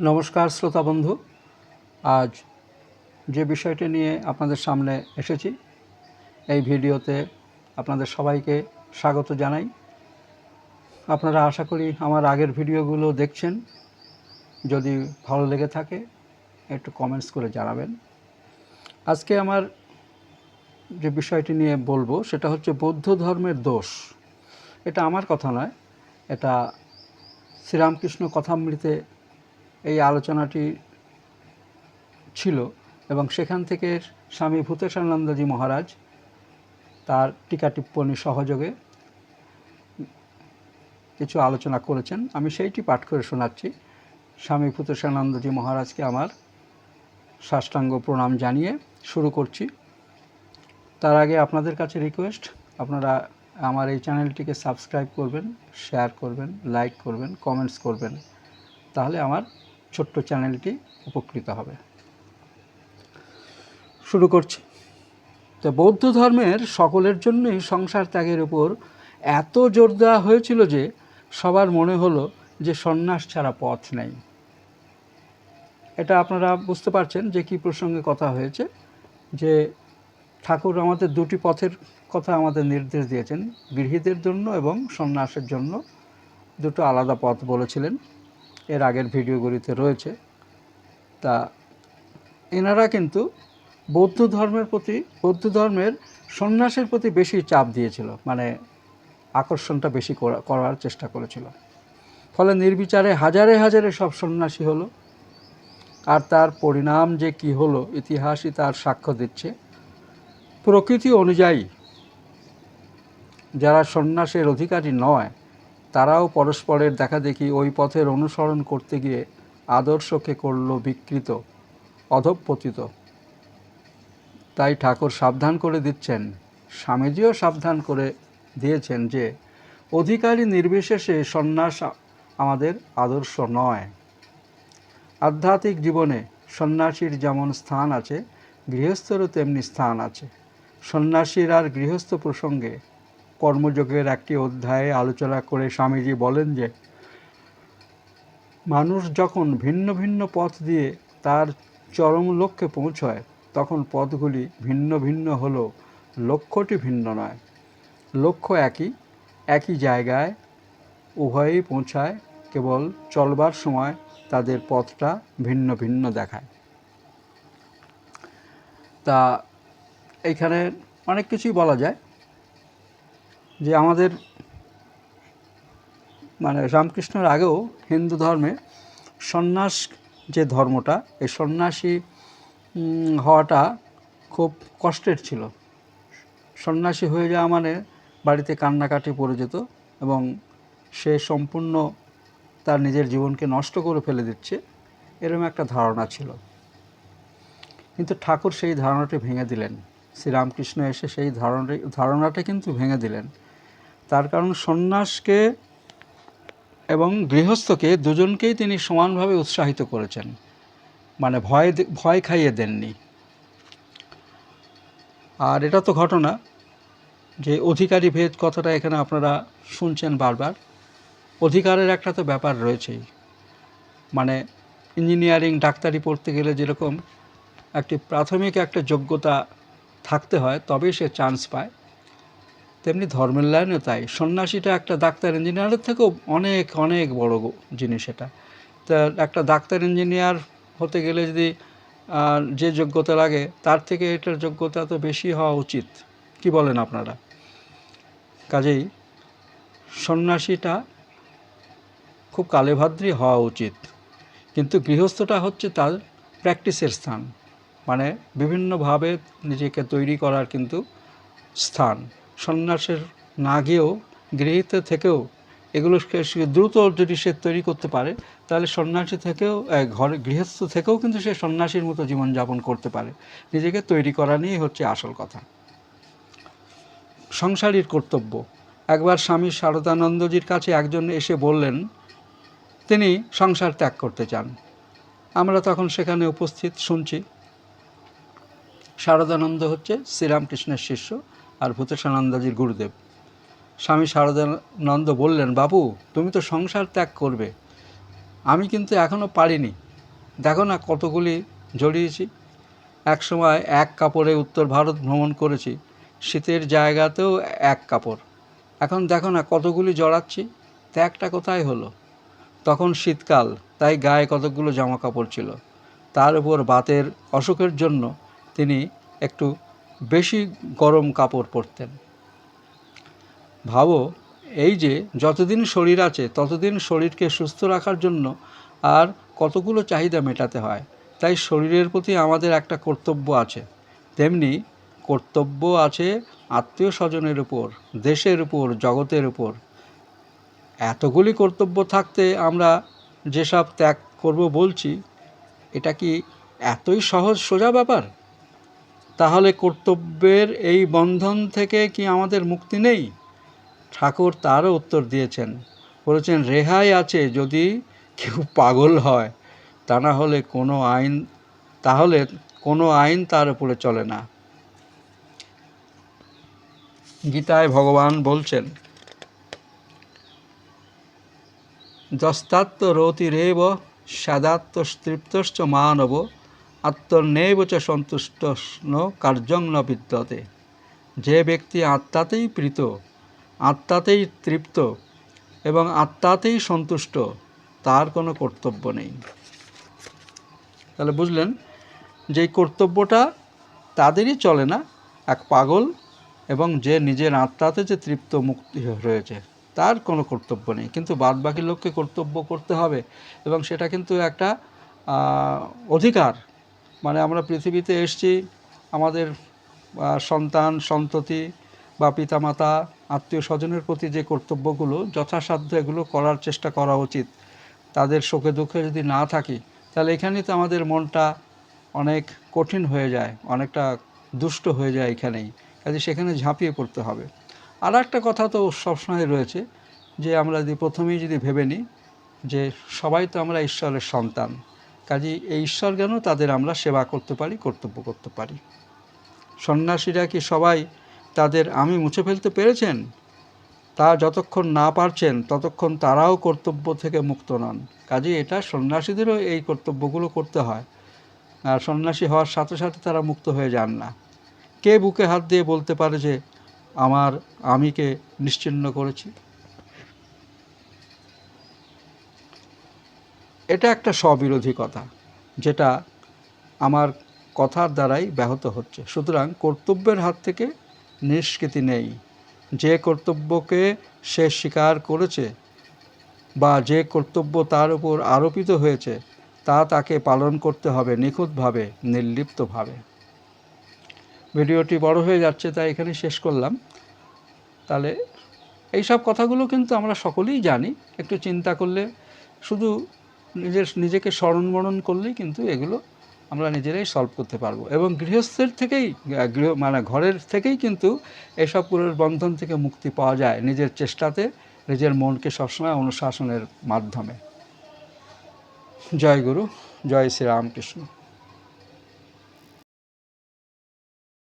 নমস্কার শ্রোতা বন্ধু। আজ যে বিষয়টি নিয়ে আপনাদের সামনে এসেছি, এই ভিডিওতে আপনাদের সবাইকে স্বাগত জানাই। আপনারা আশা করি আমার আগের ভিডিওগুলো দেখছেন। যদি ভালো লেগে থাকে, একটু কমেন্টস করে জানাবেন। আজকে আমার যে বিষয়টি নিয়ে বলব, সেটা হচ্ছে বৌদ্ধ ধর্মের দোষ। এটা আমার কথা নয়, এটা শ্রীরামকৃষ্ণ কথামৃতে এই আলোচনাটি ছিল এবং সেখান থেকে স্বামী ভূতেশানন্দজি মহারাজ তার টিকা টিপ্পণী সহযোগে কিছু আলোচনা করেছেন। আমি সেইটি পাঠ করে শোনাচ্ছি। স্বামী ভূতেশানন্দজি মহারাজকে আমার সাষ্টাঙ্গ প্রণাম জানিয়ে শুরু করছি। তার আগে আপনাদের কাছে রিকোয়েস্ট, আপনারা আমার এই চ্যানেলটিকে সাবস্ক্রাইব করবেন, শেয়ার করবেন, লাইক করবেন, কমেন্টস করবেন। তাহলে আমার ছোট্ট চ্যানেলটি উপকৃত হবে। শুরু করছি। তো বৌদ্ধ ধর্মের সকলের জন্যই সংসার ত্যাগের উপর এত জোর দেওয়া হয়েছিল যে সবার মনে হলো যে সন্ন্যাস ছাড়া পথ নেই। এটা আপনারা বুঝতে পারছেন যে কি প্রসঙ্গে কথা হয়েছে, যে ঠাকুর আমাদের দুটি পথের কথা আমাদের নির্দেশ দিয়েছেন, গৃহীদের জন্য এবং সন্ন্যাসের জন্য। দুটো আলাদা পথ বলেছিলেন। এর আগের ভিডিওগুলিতে রয়েছে। তা এনারা কিন্তু বৌদ্ধ ধর্মের প্রতি, বৌদ্ধ ধর্মের সন্ন্যাসের প্রতি বেশি চাপ দিয়েছিল মানে আকর্ষণটা বেশি করা- করার চেষ্টা করেছিল। ফলে নির্বিচারে হাজারে হাজারে সব সন্ন্যাসী হলো, আর তার পরিণাম যে কি হলো, ইতিহাসই তার সাক্ষ্য দিচ্ছে। প্রকৃতি অনুযায়ী যারা সন্ন্যাসের অধিকারী নয় তারাও পরস্পরের দেখাদেখি ওই পথের অনুসরণ করতে গিয়ে আদর্শকে করল বিকৃত, অধঃপতিত। তাই ঠাকুর সাবধান করে দিচ্ছেন। স্বামীজিও সাবধান করে দিয়েছেন যে, অধিকারী নির্বিশেষে সন্ন্যাস আমাদের আদর্শ নয়। আধ্যাত্মিক জীবনে সন্ন্যাসীর যেমন স্থান আছে, গৃহস্থেরও তেমনি স্থান আছে। সন্ন্যাসীর আর গৃহস্থ প্রসঙ্গে কর্মযোগের একটি অধ্যায়ে আলোচনা করে স্বামীজি বলেন যে, মানুষ যখন ভিন্ন ভিন্ন পথ দিয়ে তার চরম লক্ষ্যে পৌঁছয়, তখন পথগুলি ভিন্ন ভিন্ন হলেও লক্ষ্যটি ভিন্ন নয়। লক্ষ্য একই একই জায়গায় উভয়েই পৌঁছায়, কেবল চলবার সময় তাদের পথটা ভিন্ন ভিন্ন দেখায়। তা এইখানে অনেক কিছুই বলা যায়। যে আমাদের মানে রামকৃষ্ণের আগেও হিন্দু ধর্মে সন্ন্যাস যে ধর্মটা, এই সন্ন্যাসী হওয়াটা খুব কষ্টের ছিল। সন্ন্যাসী হয়ে যাওয়া মানে বাড়িতে কান্নাকাটি পড়ে যেত এবং সে সম্পূর্ণ তার নিজের জীবনকে নষ্ট করে ফেলে দিচ্ছে এরকম একটা ধারণা ছিল। কিন্তু ঠাকুর সেই ধারণাটি ভেঙে দিলেন। শ্রীরামকৃষ্ণ এসে সেই ধারণা ধারণাটা কিন্তু ভেঙে দিলেন। তার কারণ সন্ন্যাসকে এবং গৃহস্থকে দুজনকেই তিনি সমানভাবে উৎসাহিত করেছেন। মানে ভয় ভয় খাইয়ে দেননি। আর এটা তো ঘটনা যে অধিকারী ভেদ কথাটা এখানে আপনারা শুনছেন বারবার। অধিকারের একটা তো ব্যাপার রয়েছেই। মানে ইঞ্জিনিয়ারিং, ডাক্তারি পড়তে গেলে যেরকম একটি প্রাথমিক একটা যোগ্যতা থাকতে হয়, তবেই সে চান্স পায়। তেমনি ধর্মের লাইনেও তাই। সন্ন্যাসীটা একটা ডাক্তার ইঞ্জিনিয়ারের থেকেও অনেক অনেক বড় জিনিস এটা। তা একটা ডাক্তার ইঞ্জিনিয়ার হতে গেলে যদি যে যোগ্যতা লাগে, তার থেকে এটার যোগ্যতা তো বেশি হওয়া উচিত। কি বলেন আপনারা? কাজেই সন্ন্যাসীটা খুব কালেভাদ্রি হওয়া উচিত। কিন্তু গৃহস্থটা হচ্ছে তার প্র্যাকটিসের স্থান। মানে বিভিন্নভাবে নিজেকে তৈরি করার কিন্তু স্থান। সন্ন্যাসের না গিয়েও গৃহীত থেকেও এগুলো দ্রুত যদি সে তৈরি করতে পারে, তাহলে সন্ন্যাসী থেকেও ঘরে গৃহস্থ থেকেও কিন্তু সে সন্ন্যাসীর মতো জীবনযাপন করতে পারে। নিজেকে তৈরি করা নিয়েই হচ্ছে আসল কথা। সংসারীর কর্তব্য। একবার স্বামী শারদানন্দজির কাছে একজন এসে বললেন, তিনি সংসার ত্যাগ করতে চান। আমরা তখন সেখানে উপস্থিত শুনছি। শারদানন্দ হচ্ছে শ্রীরামকৃষ্ণের শিষ্য। আর ভূতেশানন্দজির গুরুদেব। স্বামী শারদানন্দ বললেন, বাবু, তুমি তো সংসার ত্যাগ করবে। আমি কিন্তু এখনও পারিনি। দেখো না কতগুলি জড়িয়েছি। এক সময় এক কাপড়ে উত্তর ভারত ভ্রমণ করেছি। শীতের জায়গাতেও এক কাপড়। এখন দেখো না কতগুলি জড়াচ্ছি। ত্যাগটা কোথায় হলো? তখন শীতকাল, তাই গায়ে কতকগুলো জামা কাপড় ছিল। তার উপর বাতের অসুখের জন্য তিনি একটু বেশি গরম কাপড় পরতেন। ভাবো, এই যে যতদিন শরীর আছে, ততদিন শরীরকে সুস্থ রাখার জন্য আর কতগুলো চাহিদা মেটাতে হয়, তাই শরীরের প্রতি আমাদের একটা কর্তব্য আছে। তেমনি কর্তব্য আছে আত্মীয় স্বজনের উপর, দেশের উপর, জগতের উপর। এতগুলি কর্তব্য থাকতে আমরা যেসব ত্যাগ করব বলছি, এটা কি এতই সহজ সোজা ব্যাপার? তাহলে কর্তব্যের এই বন্ধন থেকে কি আমাদের মুক্তি নেই? ঠাকুর তারও উত্তর দিয়েছেন। বলেছেন, রেহাই আছে যদি কেউ পাগল হয়। তা না হলে কোনো আইন, তাহলে কোনো আইন তার উপরে চলে না। গীতায় ভগবান বলছেন যস্তাত্ম রতিরেব সাদাত্ম তৃপ্তশ্চ মানব আত্মন্যেব চ সন্তুষ্ট কার্যং ন বিদ্যতে। যে ব্যক্তি আত্মাতেই প্রীত, আত্মাতেই তৃপ্ত এবং আত্মাতেই সন্তুষ্ট, তার কোনো কর্তব্য নেই। তাহলে বুঝলেন যে কর্তব্যটা তাদেরই চলে না, এক পাগল এবং যে নিজের আত্মাতে যে তৃপ্ত মুক্তি রয়েছে, তার কোনো কর্তব্য নেই। কিন্তু বাদ বাকি লোককে কর্তব্য করতে হবে এবং সেটা কিন্তু একটা অধিকার। মানে আমরা পৃথিবীতে এসছি, আমাদের সন্তান, সন্ততি বা পিতামাতা আত্মীয় স্বজনের প্রতি যে কর্তব্যগুলো, যথাসাধ্য এগুলো করার চেষ্টা করা উচিত। তাদের শোকে দুঃখে যদি না থাকি, তাহলে এখানেই তো আমাদের মনটা অনেক কঠিন হয়ে যায়, অনেকটা দুষ্ট হয়ে যায় এখানেই। কাজে সেখানে ঝাঁপিয়ে পড়তে হবে। আর একটা কথা তো সবসময় রয়েছে, যে আমরা যদি প্রথমেই যদি ভেবে নিই, যে সবাই তো আমরা ঈশ্বরের সন্তান। কাজেই এই ঈশ্বর জ্ঞানও তাদের আমরা সেবা করতে পারি, কর্তব্য করতে পারি? সন্ন্যাসীরা কি সবাই তাদের আমি মুছে ফেলতে পেরেছেন? তা যতক্ষণ না পারছেন, ততক্ষণ তারাও কর্তব্য থেকে মুক্ত নন। কাজে এটা সন্ন্যাসীদেরও এই কর্তব্যগুলো করতে হয়। আর সন্ন্যাসী হওয়ার সাথে সাথে তারা মুক্ত হয়ে যান না। কে বুকে হাত দিয়ে বলতে পারে যে, আমার আমিকে নিশ্চিহ্ন করেছি? এটা একটা স্ববিরোধী কথা, যেটা আমার কথার দ্বারাই ব্যাহত হচ্ছে। সুতরাং কর্তব্যের হাত থেকে নিষ্কৃতি নেই। যে কর্তব্যকে সে স্বীকার করেছে বা যে কর্তব্য তার উপর আরোপিত হয়েছে, তা তাকে পালন করতে হবে নিখুঁতভাবে, নির্লিপ্তভাবে। ভিডিওটি বড় হয়ে যাচ্ছে, তাই এখানে শেষ করলাম। তাহলে এই সব কথাগুলো কিন্তু আমরা সকলেই জানি। একটু চিন্তা করলে শুধু নিজের নিজেকে স্মরণ বরণ করলেই কিন্তু এগুলো আমরা নিজেরাই সলভ করতে পারব। এবং গৃহস্থের থেকেই গৃহ মানে ঘরের থেকেই কিন্তু এসব বন্ধন থেকে মুক্তি পাওয়া যায় নিজের চেষ্টাতে, নিজের মনকে সবসময় অনুশাসনের মাধ্যমে। জয় গুরু, জয় শ্রী রামকৃষ্ণ